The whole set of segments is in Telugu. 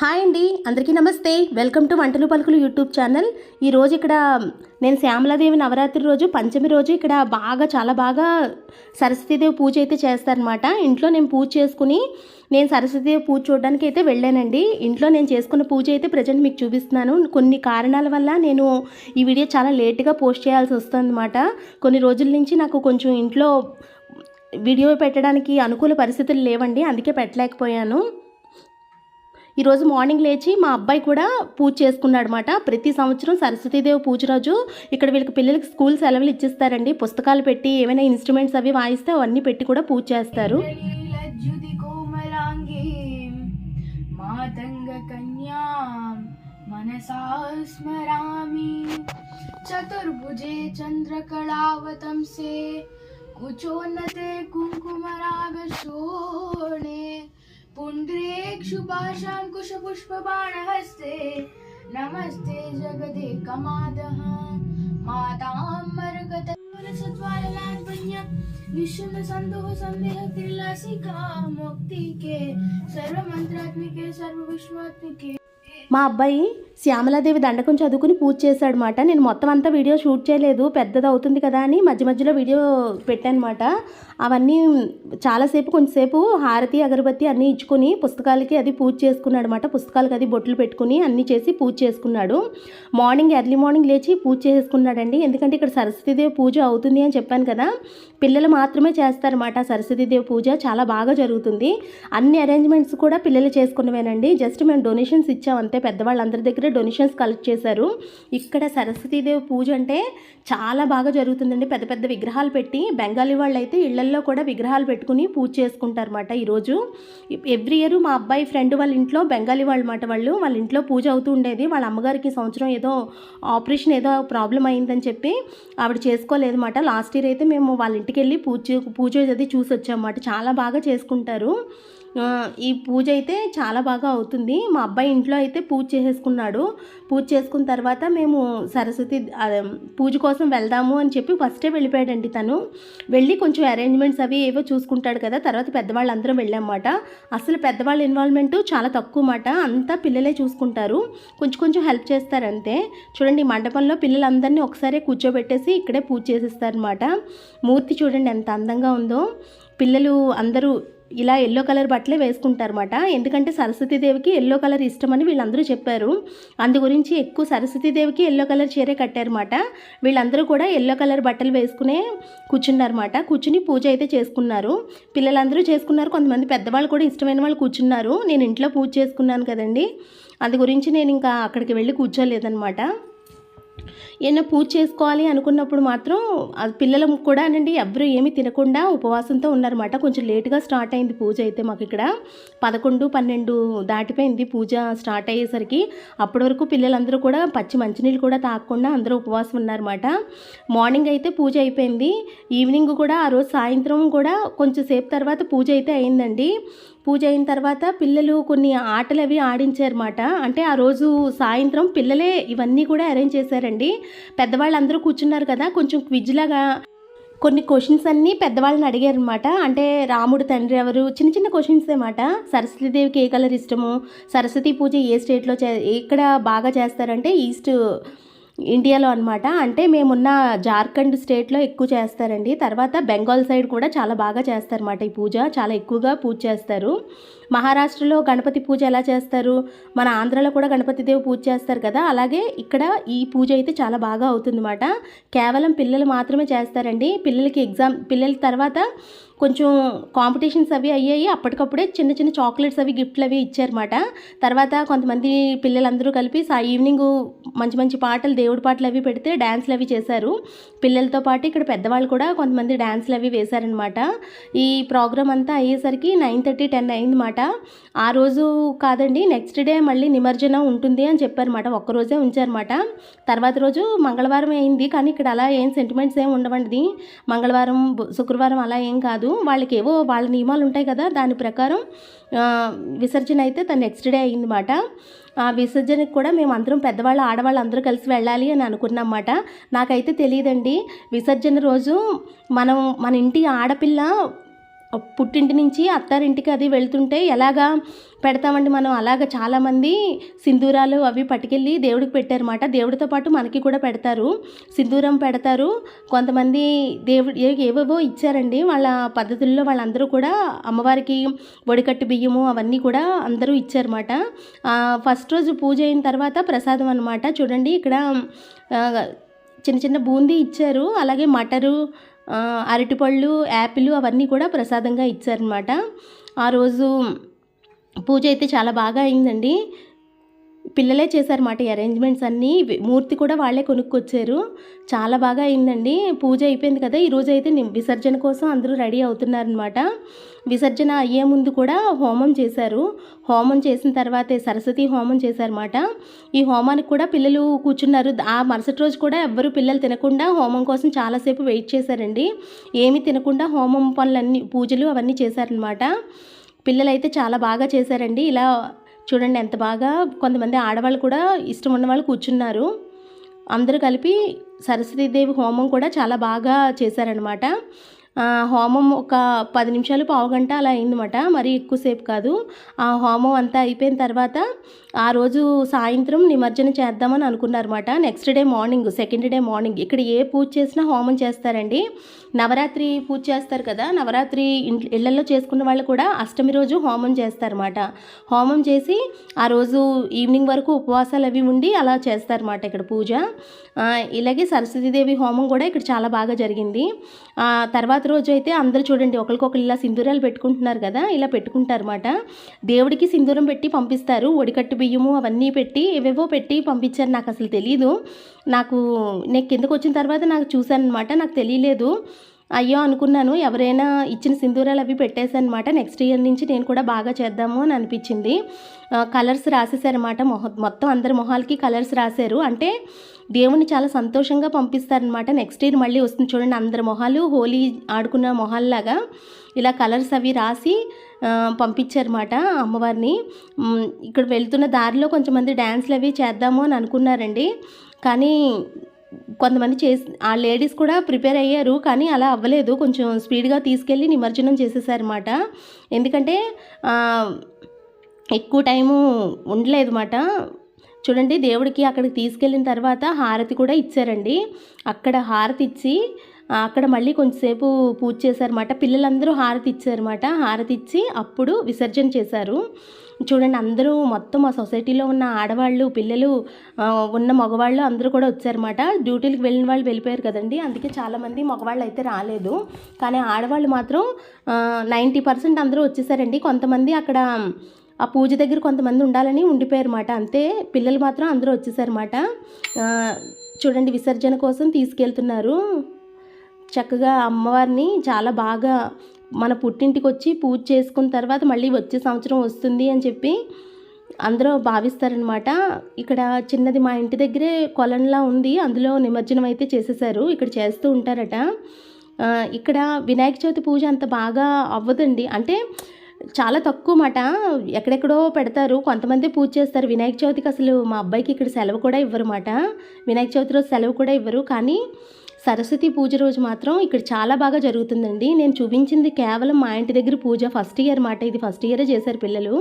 హాయ్ అండి అందరికీ నమస్తే. వెల్కమ్ టు వంటలు పలుకులు యూట్యూబ్ ఛానల్. ఈరోజు ఇక్కడ నేను శ్యామలాదేవి నవరాత్రి రోజు పంచమి రోజు ఇక్కడ బాగా చాలా బాగా సరస్వతీదేవి పూజ అయితే చేస్తారనమాట ఇంట్లో నేను పూజ చేసుకుని నేను సరస్వతీదేవి పూజ చూడడానికి అయితే వెళ్ళానండి. ఇంట్లో నేను చేసుకున్న పూజ అయితే ప్రజెంట్ మీకు చూపిస్తున్నాను. కొన్ని కారణాల వల్ల నేను ఈ వీడియో చాలా లేట్గా పోస్ట్ చేయాల్సి వస్తుందన్నమాట. కొన్ని రోజుల నుంచి నాకు కొంచెం ఇంట్లో వీడియో పెట్టడానికి అనుకూల పరిస్థితులు లేవండి అందుకే పెట్టలేకపోయాను. ఈరోజు మార్నింగ్ లేచి మా అబ్బాయి కూడా పూజ చేసుకున్నాడు అనమాట ప్రతి సంవత్సరం సరస్వతీదేవి పూజ రోజు ఇక్కడ వీళ్ళకి పిల్లలకి స్కూల్ సెలవులు ఇచ్చిస్తారండి పుస్తకాలు పెట్టి ఏమైనా ఇన్స్ట్రుమెంట్స్ అవి వాయిస్తే అవన్నీ పెట్టి కూడా పూజ చేస్తారు लज्जुति कोमलाङ्गीं मातङ्गकन्यां मनसा स्मरामि चतुर्भुजे चन्द्रकलावतंसे कुचोन्नते कुङ्कुमरागशोणे पुण्ड्रेक्षुपाशां कुशपुष्पबाणहस्ते नमस्ते जगदेकमादः मातामर्गतसद्वाललान्पन्य निश्चिन्न सन्दोह सन्देह त्रिलासिका मुक्तिके सर्वमन्त्रात्मिके सर्वविश्वात्मिके మా అబ్బాయి శ్యామలాదేవి దండకం చదువుకుని పూజ చేశాడనమాట నేను మొత్తం అంతా వీడియో షూట్ చేయలేదు. పెద్దది అవుతుంది కదా అని మధ్య మధ్యలో వీడియో పెట్టానమాట అవన్నీ చాలాసేపు కొంచెంసేపు హారతి అగరబత్తి అన్నీ ఇచ్చుకొని పుస్తకాలకి అది పూజ చేసుకున్నాడు అనమాట పుస్తకాలకి అది బొట్లు పెట్టుకుని అన్నీ చేసి పూజ చేసుకున్నాడు. మార్నింగ్ ఎర్లీ మార్నింగ్ లేచి పూజ చేసుకున్నాడండి. ఎందుకంటే ఇక్కడ సరస్వతీదేవి పూజ అవుతుంది అని చెప్పాను కదా. పిల్లలు మాత్రమే చేస్తారన్నమాట సరస్వతీదేవి పూజ. చాలా బాగా జరుగుతుంది. అన్ని అరేంజ్మెంట్స్ కూడా పిల్లలు చేసుకున్నవేనండి. జస్ట్ మేము డొనేషన్స్ ఇచ్చాం అంతే. పెద్దవాళ్ళందరి దగ్గర డొనేషన్స్ కలెక్ట్ చేశారు. ఇక్కడ సరస్వతీదేవి పూజ అంటే చాలా బాగా జరుగుతుందండి. పెద్ద పెద్ద విగ్రహాలు పెట్టి బెంగాలీ వాళ్ళు అయితే ఇళ్ళల్లో కూడా విగ్రహాలు పెట్టుకుని పూజ చేసుకుంటారన్నమాట ఈరోజు. ఎవ్రీ ఇయర్ మా అబ్బాయి ఫ్రెండ్ వాళ్ళ ఇంట్లో బెంగాలీ వాళ్ళ మాట వాళ్ళు వాళ్ళ ఇంట్లో పూజ అవుతూ ఉండేది. వాళ్ళ అమ్మగారికి సంవత్సరం ఏదో ఆపరేషన్ ఏదో ప్రాబ్లం అయిందని చెప్పి ఆవిడ చేసుకోలేదన్నమాట. లాస్ట్ ఇయర్ అయితే మేము వాళ్ళ ఇంటికి వెళ్ళి పూజ పూజ అది చూసి వచ్చామన్నమాట. చాలా బాగా చేసుకుంటారు. ఈ పూజ అయితే చాలా బాగా అవుతుంది. మా అబ్బాయి ఇంట్లో అయితే పూజ చేసేసుకున్నాడు. పూజ చేసుకున్న తర్వాత మేము సరస్వతి పూజ కోసం వెళ్దాము అని చెప్పి ఫస్టే వెళ్ళిపోయాడండి తను. వెళ్ళి కొంచెం అరేంజ్మెంట్స్ అవి ఏవో చూసుకుంటాడు కదా. తర్వాత పెద్దవాళ్ళు అందరం వెళ్ళామన్నమాట. అసలు పెద్దవాళ్ళ ఇన్వాల్వ్మెంట్ చాలా తక్కువ మాట అంతా పిల్లలే చూసుకుంటారు. కొంచెం కొంచెం హెల్ప్ చేస్తారు అంతే. చూడండి మండపంలో పిల్లలందరినీ ఒకసారి కూర్చోబెట్టేసి ఇక్కడే పూజ చేసేస్తారనమాట మూర్తి చూడండి ఎంత అందంగా ఉందో. పిల్లలు అందరూ ఇలా ఎల్లో కలర్ బట్టలే వేసుకుంటారన్నమాట. ఎందుకంటే సరస్వతీదేవికి ఎల్లో కలర్ ఇష్టమని వీళ్ళందరూ చెప్పారు. అందు గురించి ఎక్కువ సరస్వతీదేవికి ఎల్లో కలర్ చీరే కట్టారన్నమాట. వీళ్ళందరూ కూడా ఎల్లో కలర్ బట్టలు వేసుకునే కూర్చున్నారన్నమాట. కూర్చుని పూజ అయితే చేసుకున్నారు. పిల్లలందరూ చేసుకున్నారు. కొంతమంది పెద్దవాళ్ళు కూడా ఇష్టమైన వాళ్ళు కూర్చున్నారు. నేను ఇంట్లో పూజ చేసుకున్నాను కదండి. అందు గురించి నేను ఇంకా అక్కడికి వెళ్ళి కూర్చోలేదన్నమాట. ఏమైనా పూజ చేసుకోవాలి అనుకున్నప్పుడు మాత్రం అది పిల్లలు కూడా అనండి ఎవరు ఏమీ తినకుండా ఉపవాసంతో ఉన్నారన్నమాట. కొంచెం లేటుగా స్టార్ట్ అయింది పూజ అయితే మాకు ఇక్కడ. పదకొండు పన్నెండు దాటిపోయింది పూజ స్టార్ట్ అయ్యేసరికి. అప్పటి వరకు పిల్లలందరూ కూడా పచ్చి మంచినీళ్ళు కూడా తాగకుండా అందరూ ఉపవాసం ఉన్నారన్నమాట. మార్నింగ్ అయితే పూజ అయిపోయింది. ఈవినింగ్ కూడా ఆ రోజు సాయంత్రం కూడా కొంచెం సేపు తర్వాత పూజ అయితే అయిందండి. పూజ అయిన తర్వాత పిల్లలు కొన్ని ఆటలు అవి ఆడించారన్నమాట. అంటే ఆ రోజు సాయంత్రం పిల్లలే ఇవన్నీ కూడా అరేంజ్ చేశారండి. పెద్దవాళ్ళందరూ కూర్చున్నారు కదా కొంచెం క్విజ్ లాగా కొన్ని క్వశ్చన్స్ అన్నీ పెద్దవాళ్ళని అడిగారు అనమాట అంటే రాముడు తండ్రి ఎవరు? చిన్న చిన్న క్వశ్చన్స్ అనమాట సరస్వతీదేవికి ఏ కలర్ ఇష్టము? సరస్వతి పూజ ఏ స్టేట్లో చే ఎక్కడ బాగా చేస్తారంటే ఈస్ట్ ఇండియాలో అనమాట అంటే మేమున్న జార్ఖండ్ స్టేట్లో ఎక్కువ చేస్తారండి. తర్వాత బెంగాల్ సైడ్ కూడా చాలా బాగా చేస్తారన్నమాట ఈ పూజ. చాలా ఎక్కువగా పూజ చేస్తారు. మహారాష్ట్రలో గణపతి పూజ ఎలా చేస్తారు? మన ఆంధ్రలో కూడా గణపతి దేవి పూజ చేస్తారు కదా. అలాగే ఇక్కడ ఈ పూజ అయితే చాలా బాగా అవుతుందన్నమాట. కేవలం పిల్లలు మాత్రమే చేస్తారండి. పిల్లలకి ఎగ్జామ్ పిల్లల తర్వాత కొంచెం కాంపిటీషన్స్ అవి అయ్యాయి. అప్పటికప్పుడే చిన్న చిన్న చాక్లెట్స్ అవి గిఫ్ట్లు అవి ఇచ్చారన్నమాట. తర్వాత కొంతమంది పిల్లలందరూ కలిపి సా ఈవినింగ్ మంచి మంచి పాటలు దేవుడి పాటలు అవి పెడితే డ్యాన్స్లు అవి చేశారు. పిల్లలతో పాటు ఇక్కడ పెద్దవాళ్ళు కూడా కొంతమంది డ్యాన్స్లు అవి వేశారనమాట ఈ ప్రోగ్రామ్ అంతా అయ్యేసరికి నైన్ థర్టీ టెన్ అయిందన్నమాట. ఆ రోజు కాదండి నెక్స్ట్ డే మళ్ళీ నిమజ్జనం ఉంటుంది అని చెప్పారన్నమాట. ఒక్కరోజే ఉంచారన్నమాట. తర్వాత రోజు మంగళవారం అయింది. కానీ ఇక్కడ అలా ఏం సెంటిమెంట్స్ ఏం ఉండవండి. మంగళవారం శుక్రవారం అలా ఏం కాదు. వాళ్ళకి ఏవో వాళ్ళ నియమాలు ఉంటాయి కదా. దాని ప్రకారం విసర్జన అయితే తను నెక్స్ట్ డే అయిందన్నమాట. ఆ విసర్జనకి కూడా మేము అందరం పెద్దవాళ్ళు ఆడవాళ్ళు అందరూ కలిసి వెళ్ళాలి అని అనుకున్నమాట నాకైతే తెలియదండి. విసర్జన రోజు మనం మన ఇంటి ఆడపిల్ల పుట్టింటి నుంచి అత్తారింటికి అది వెళ్తుంటే ఎలాగా పెడతామండి మనం? అలాగ చాలామంది సింధూరాలు అవి పట్టుకెళ్ళి దేవుడికి పెట్టారన్నమాట. దేవుడితో పాటు మనకి కూడా పెడతారు. సింధూరం పెడతారు. కొంతమంది దేవుడు ఏవేవో ఇచ్చారండి. వాళ్ళ పద్ధతుల్లో వాళ్ళందరూ కూడా అమ్మవారికి ఒడికట్టు బియ్యము అవన్నీ కూడా అందరూ ఇచ్చారన్నమాట. ఫస్ట్ రోజు పూజ అయిన తర్వాత ప్రసాదం అనమాట చూడండి ఇక్కడ చిన్న చిన్న బూందీ ఇచ్చారు. అలాగే మటరు అరటిపళ్ళు యాపిల్ అవన్నీ కూడా ప్రసాదంగా ఇచ్చారనమాట ఆ రోజు పూజ అయితే చాలా బాగా అయిందండి. పిల్లలే చేశారన్నమాట ఈ అరేంజ్మెంట్స్ అన్నీ. మూర్తి కూడా వాళ్ళే కొనుక్కొచ్చారు. చాలా బాగా అయిందండి. పూజ అయిపోయింది కదా ఈరోజు అయితే విసర్జన కోసం అందరూ రెడీ అవుతున్నారనమాట విసర్జన అయ్యే ముందు కూడా హోమం చేశారు. హోమం చేసిన తర్వాతే సరస్వతి హోమం చేశారన్నమాట. ఈ హోమానికి కూడా పిల్లలు కూర్చున్నారు. ఆ మరుసటి రోజు కూడా ఎవ్వరూ పిల్లలు తినకుండా హోమం కోసం చాలాసేపు వెయిట్ చేశారండి. ఏమీ తినకుండా హోమం పనులన్నీ పూజలు అవన్నీ చేశారనమాట పిల్లలైతే చాలా బాగా చేశారండి. ఇలా చూడండి ఎంత బాగా కొంతమంది ఆడవాళ్ళు కూడా ఇష్టం ఉన్న వాళ్ళు కూర్చున్నారు. అందరూ కలిపి సరస్వతీదేవి హోమం కూడా చాలా బాగా చేశారనమాట హోమం ఒక పది నిమిషాలు పావు గంట అలా అయిందన్నమాట. మరి ఎక్కువసేపు కాదు. ఆ హోమం అంతా అయిపోయిన తర్వాత ఆ రోజు సాయంత్రం నిమజ్జనం చేద్దామని అనుకున్నారన్నమాట. Next day morning second day morning ఇక్కడ ఏ పూజ చేసినా హోమం చేస్తారండి. నవరాత్రి పూజ చేస్తారు కదా నవరాత్రి ఇంట్లో ఇళ్ళలో చేసుకున్న వాళ్ళు కూడా అష్టమి రోజు హోమం చేస్తారన్నమాట. హోమం చేసి ఆ రోజు ఈవినింగ్ వరకు ఉపవాసాలు అవి ఉండి అలా చేస్తారన్నమాట ఇక్కడ పూజ. ఇలాగే సరస్వతీదేవి హోమం కూడా ఇక్కడ చాలా బాగా జరిగింది. తర్వాత రోజు అయితే అందరూ చూడండి ఒకరికొకరు ఇలా సింధూరాలు పెట్టుకుంటున్నారు కదా ఇలా పెట్టుకుంటారన్నమాట. దేవుడికి సింధూరం పెట్టి పంపిస్తారు ఒడికట్టు బియ్యము అవన్నీ పెట్టి ఏవేవో పెట్టి పంపించారు. నాకు అసలు తెలీదు. నాకు నేను కిందకు వచ్చిన తర్వాత నాకు చూశాను అనమాట నాకు తెలియలేదు. అయ్యో అనుకున్నాను ఎవరైనా ఇచ్చిన సింధూరాలు అవి పెట్టేశానమాట నెక్స్ట్ ఇయర్ నుంచి నేను కూడా బాగా చేద్దాము అని అనిపించింది. కలర్స్ రాసేసారన్నమాట మొహ మొత్తం అందరి మొహాలకి కలర్స్ రాశారు. అంటే దేవుని చాలా సంతోషంగా పంపిస్తారనమాట నెక్స్ట్ ఇయర్ మళ్ళీ వస్తుంది చూడండి అందరి మొహాలు హోలీ ఆడుకున్న మొహాల్లాగా ఇలా కలర్స్ అవి రాసి పంపించారన్నమాట అమ్మవారిని. ఇక్కడ వెళ్తున్న దారిలో కొంచెంమంది డ్యాన్స్లు అవి చేద్దాము అని అనుకున్నారండి. కానీ కొంతమంది చేసి ఆ లేడీస్ కూడా ప్రిపేర్ అయ్యారు కానీ అలా అవ్వలేదు. కొంచెం స్పీడ్గా తీసుకెళ్ళి నిమజ్జనం చేసేసారన్నమాట. ఎందుకంటే ఎక్కువ టైము ఉండలేదు అనమాట చూడండి దేవుడికి అక్కడికి తీసుకెళ్ళిన తర్వాత హారతి కూడా ఇచ్చారండి. అక్కడ హారతి ఇచ్చి అక్కడ మళ్ళీ కొంచెంసేపు పూజ చేశారన్నమాట. పిల్లలందరూ హారతి ఇచ్చారన్నమాట. హారతి ఇచ్చి అప్పుడు విసర్జన చేశారు. చూడండి అందరూ మొత్తం ఆ సొసైటీలో ఉన్న ఆడవాళ్ళు పిల్లలు ఉన్న మగవాళ్ళు అందరూ కూడా వచ్చారన్నమాట. డ్యూటీలకు వెళ్ళిన వాళ్ళు వెళ్ళిపోయారు కదండి. అందుకే చాలామంది మగవాళ్ళు అయితే రాలేదు. కానీ ఆడవాళ్ళు మాత్రం నైంటీ పర్సెంట్ అందరూ వచ్చేసారండి. కొంతమంది అక్కడ ఆ పూజ దగ్గర కొంతమంది ఉండాలని ఉండిపోయారన్నమాట. అంతే పిల్లలు మాత్రం అందరూ వచ్చేసారన్నమాట. చూడండి విసర్జన కోసం తీసుకెళ్తున్నారు. చక్కగా అమ్మవారిని చాలా బాగా మన పుట్టింటికి వచ్చి పూజ చేసుకున్న తర్వాత మళ్ళీ వచ్చే సంవత్సరం వస్తుంది అని చెప్పి అందరూ భావిస్తారనమాట ఇక్కడ చిన్నది మా ఇంటి దగ్గరే కొలంలా ఉంది. అందులో నిమజ్జనం అయితే చేసేసారు ఇక్కడ చేస్తూ ఉంటారట. ఇక్కడ వినాయక చవితి పూజ అంత బాగా అవ్వదండి. అంటే చాలా తక్కువ మాట ఎక్కడెక్కడో పెడతారు. కొంతమంది పూజ చేస్తారు. వినాయక చవితికి అసలు మా అబ్బాయికి ఇక్కడ సెలవు కూడా ఇవ్వరు మాట వినాయక చవితి రోజు సెలవు కూడా ఇవ్వరు. కానీ సరస్వతి పూజ రోజు మాత్రం ఇక్కడ చాలా బాగా జరుగుతుందండి. నేను చూపించింది కేవలం మా ఇంటి దగ్గర పూజ ఫస్ట్ ఇయర్ మాట. ఇది ఫస్ట్ ఇయరే చేశారు పిల్లలు.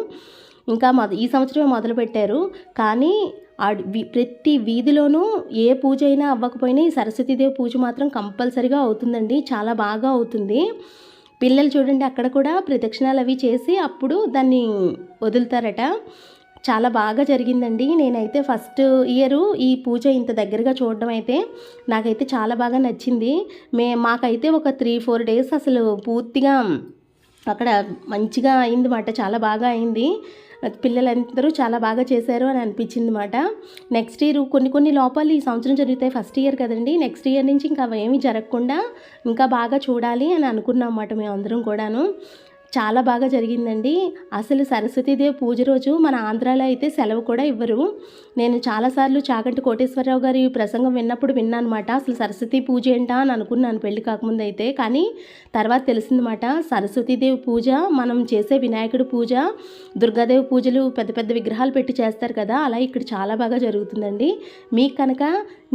ఇంకా ఈ సంవత్సరమే మొదలు పెట్టారు. కానీ ప్రతి వీధిలోనూ ఏ పూజ అయినా అవ్వకపోయినా ఈ సరస్వతీదేవి పూజ మాత్రం కంపల్సరిగా అవుతుందండి. చాలా బాగా అవుతుంది. పిల్లలు చూడండి అక్కడ కూడా ప్రదక్షిణాలు అవి చేసి అప్పుడు దాన్ని వదులుతారట. చాలా బాగా జరిగిందండి. నేనైతే ఫస్ట్ ఇయర్ ఈ పూజ ఇంత దగ్గరగా చూడడం అయితే నాకైతే చాలా బాగా నచ్చింది. మే మాకైతే ఒక త్రీ ఫోర్ డేస్ అసలు పూర్తిగా అక్కడ మంచిగా అయింది మాట చాలా బాగా అయింది. పిల్లలందరూ చాలా బాగా చేశారు అని అనిపించింది మాట నెక్స్ట్ ఇయర్ కొన్ని కొన్ని లోపాలు ఈ సంవత్సరం జరుగుతాయి ఫస్ట్ ఇయర్ కదండి. నెక్స్ట్ ఇయర్ నుంచి ఇంకా అవేమీ జరగకుండా ఇంకా బాగా చూడాలి అని అనుకున్నాం అన్నమాట మేమందరం కూడాను. చాలా బాగా జరిగిందండి. అసలు సరస్వతీదేవి పూజ రోజు మన ఆంధ్రాలో అయితే సెలవు కూడా ఇవ్వరు. నేను చాలాసార్లు చాగంటి కోటేశ్వరరావు గారి ప్రసంగం విన్నప్పుడు విన్నానమాట. అసలు సరస్వతి పూజ ఏంటా అని అనుకున్నాను పెళ్ళి కాకముందు అయితే కానీ తర్వాత తెలిసిందన్నమాట సరస్వతీదేవి పూజ మనం చేసే వినాయకుడి పూజ దుర్గాదేవి పూజలు పెద్ద పెద్ద విగ్రహాలు పెట్టి చేస్తారు కదా అలా ఇక్కడ చాలా బాగా జరుగుతుందండి. మీకు కనుక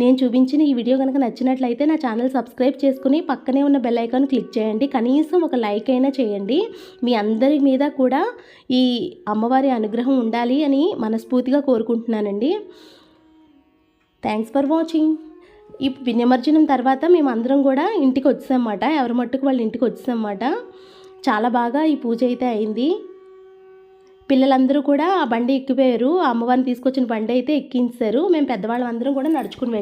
నేను చూపించిన ఈ వీడియో కనుక నచ్చినట్లయితే నా ఛానల్ సబ్స్క్రైబ్ చేసుకుని పక్కనే ఉన్న బెల్ ఐకాన్ క్లిక్ చేయండి. కనీసం ఒక లైక్ అయినా చేయండి. మీ అందరి మీద కూడా ఈ అమ్మవారి అనుగ్రహం ఉండాలి అని మనస్ఫూర్తిగా కోరుకుంటున్నానండి. థ్యాంక్స్ ఫర్ వాచింగ్ ఈ నిమజ్జనం తర్వాత మేము అందరం కూడా ఇంటికి వచ్చామన్నమాట ఎవరి మట్టుకు వాళ్ళ ఇంటికి వచ్చామన్నమాట చాలా బాగా ఈ పూజ అయితే అయింది. పిల్లలందరూ కూడా ఆ బండి ఎక్కిపోయారు. అమ్మవారిని తీసుకొచ్చిన బండి అయితే ఎక్కించారు మేము పెద్దవాళ్ళం అందరం కూడా నడుచుకుని